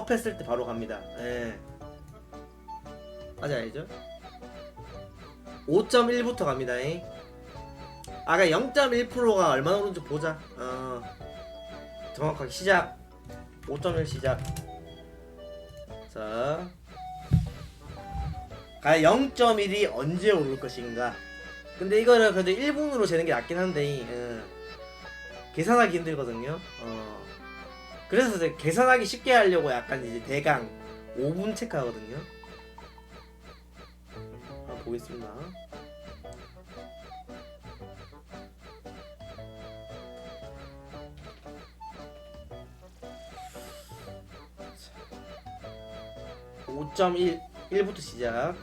업했을 때 바로 갑니다. 예. 맞아 알죠? 5.1부터 갑니다. 잉. 아까 0.1%가 얼마나 오른지 보자. 어. 정확하게 시작. 5.1 시작. 자. 과연 0.1이 언제 오를 것인가? 근데 이거를 그래도 1분으로 재는 게 낫긴 한데, 어. 계산하기 힘들거든요. 어. 그래서 이제 계산하기 쉽게 하려고 약간 이제 대강 5분 체크하거든요. 한번 보겠습니다. 자, 5.1 1부터 시작.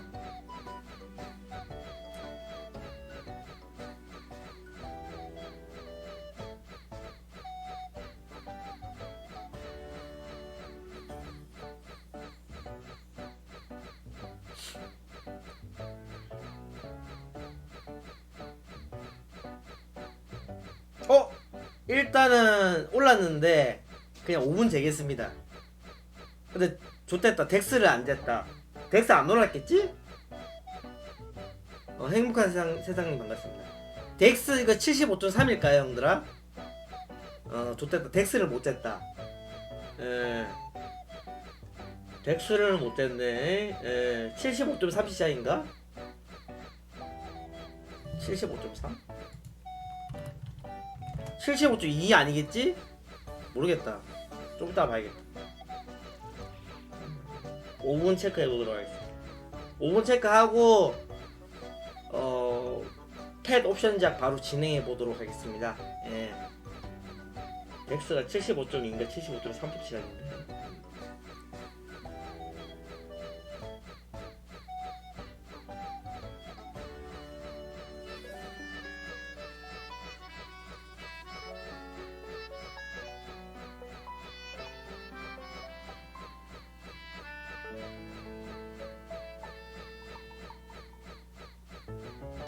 일단은 올랐는데 그냥 5분 재겠습니다. 근데 좋됐다. 덱스를 안 쟀다. 덱스 안 올랐겠지? 어, 행복한 세상, 세상님 반갑습니다. 덱스 이거 75.3일까요, 형들아? 어, 좋됐다. 덱스를 못 쟀다. 예. 덱스를 못 쟀네. 예. 75.3 시작인가? 75.3? 75.2 아니겠지? 모르겠다. 좀 이따 봐야겠다. 5분 체크해 보도록 하겠습니다. 5분 체크하고 어, 팻 옵션 작 바로 진행해 보도록 하겠습니다. 예. 덱스가 75.2인가 75.3부터 시작인데.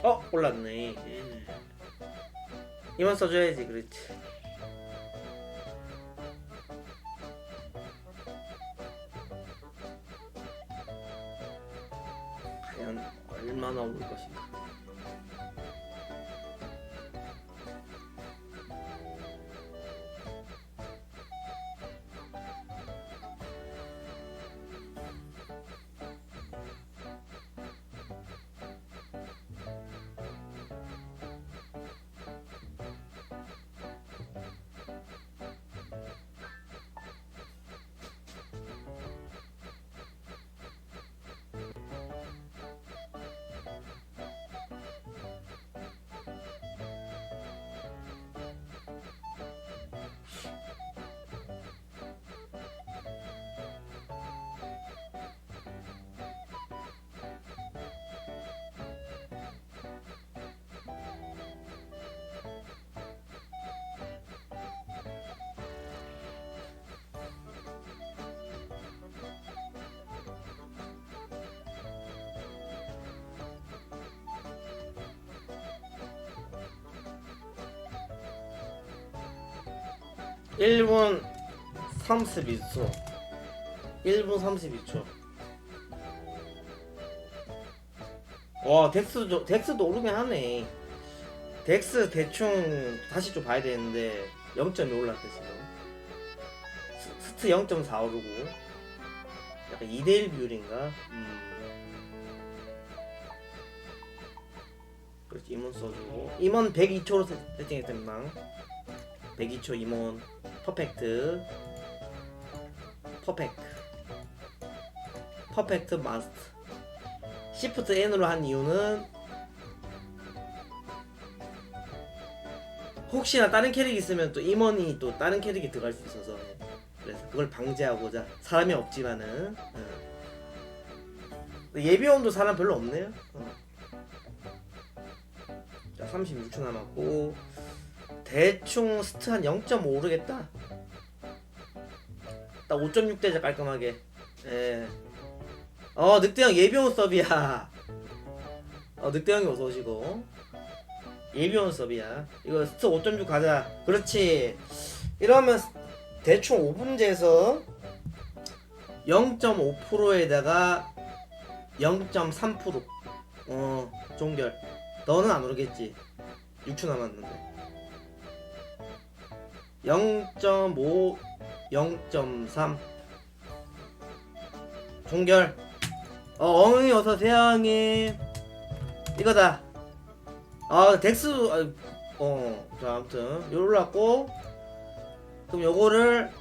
어 올랐네. 예. 이만 써줘야지 그렇지. 과연 얼마나 오를 것인가. 일분 32초. 1분 32초. 와 덱스도 덱스도 오르긴 하네. 덱스 대충 다시 좀 봐야 되는데 0.2 올랐대 지금. 스- 스트 0.4 오르고. 약간 2대1 비율인가? 음. 그렇지 임원 써주고. 임원 102초로 세팅했답니다 102초 임원 퍼펙트 퍼펙트 퍼펙트 마스트 시프트 N으로 한 이유는 혹시나 다른 캐릭이 있으면 또 임원이 또 다른 캐릭이 들어갈 수 있어서 그래서 그걸 방지하고자 사람이 없지만은 어. 예비원도 사람 별로 없네요 어. 자 36초 남았고 대충 스트 한 0.5 오르겠다. 딱 5.6 되자 깔끔하게. 예. 어 늑대형 예비원 서비야. 어 늑대형이 어서 오시고. 예비원 서비야. 이거 스트 5.6 가자. 그렇지. 이러면 대충 5분제에서 0.5%에다가 0.3%. 어, 종결. 너는 안 오르겠지. 6초 남았는데. 0.5, 0.3. 종결. 어, 엉이 어서오세요, 형님. 이거다. 아, 덱스, 아, 어, 자, 아무튼, 요 올랐고. 그럼 요거를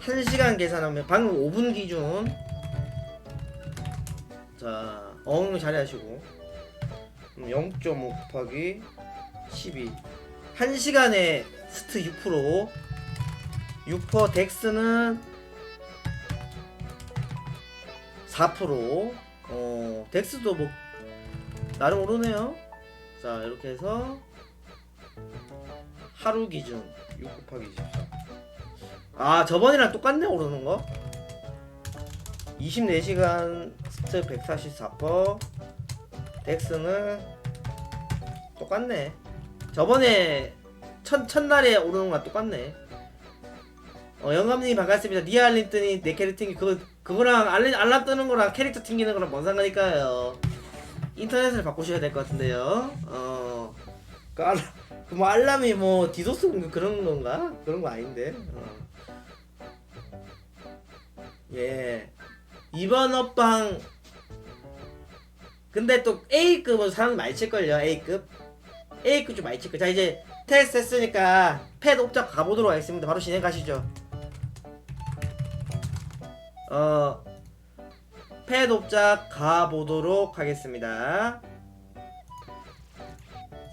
1시간 계산하면, 방금 5분 기준. 자, 어흥 자리하시고. 0.5 곱하기 12. 1시간에 스트 6%. 6% 덱스는 4%. 어, 덱스도 뭐, 나름 오르네요. 자, 이렇게 해서 하루 기준 6 곱하기 24. 아, 저번이랑 똑같네, 오르는 거. 24시간 스트 144%. 덱스는 똑같네. 저번에 첫, 첫날에 오르는 거랑 똑같네. 어, 영감님 반갑습니다. 니알린 뜨니 내 캐릭터 튕기 그거 그거랑 알림 알람 뜨는 거랑 캐릭터 튕기는 거랑 뭔 상관일까요? 인터넷을 바꾸셔야 될 것 같은데요. 어, 그 알람 그뭐 알람이 뭐 디도스 그- 그런 건가? 그런 거 아닌데. 어. 예. 이번 업방 근데 또 A급은 사람 많이 칠걸요 A급 A급 좀 많이 칠걸 자 이제 테스트 했으니까 팻 옵작 가보도록 하겠습니다 바로 진행 가시죠 어, 팻 옵작 가보도록 하겠습니다.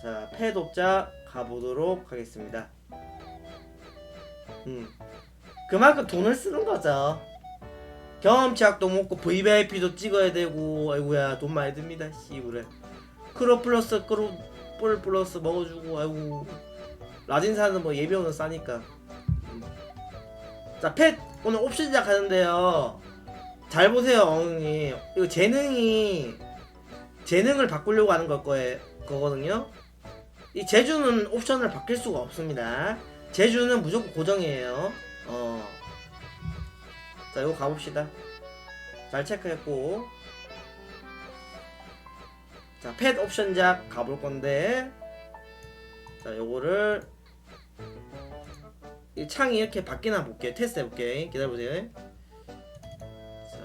자, 팻 옵작 가보도록 하겠습니다. 음, 그만큼 돈을 쓰는 거죠. 경험치약도 먹고 VVIP도 찍어야 되고 아이고야 돈 많이 듭니다 씨부래 크로 플러스 크로 뿔 플러스 먹어주고 아이고. 라진 사는 뭐 예비원은 싸니까. 음. 자 펫 오늘 옵션 시작하는데요. 잘 보세요 어흥님 이거 재능이 재능을 바꾸려고 하는 걸 거에 거거든요. 이 제주는 옵션을 바뀔 수가 없습니다. 제주는 무조건 고정이에요. 어. 자, 이거 가봅시다. 잘 체크했고. 자, 펫 옵션 잡 가볼 건데. 자, 요거를 이 창이 이렇게 바뀌나 볼게요. 테스트 해볼게요. 기다려보세요.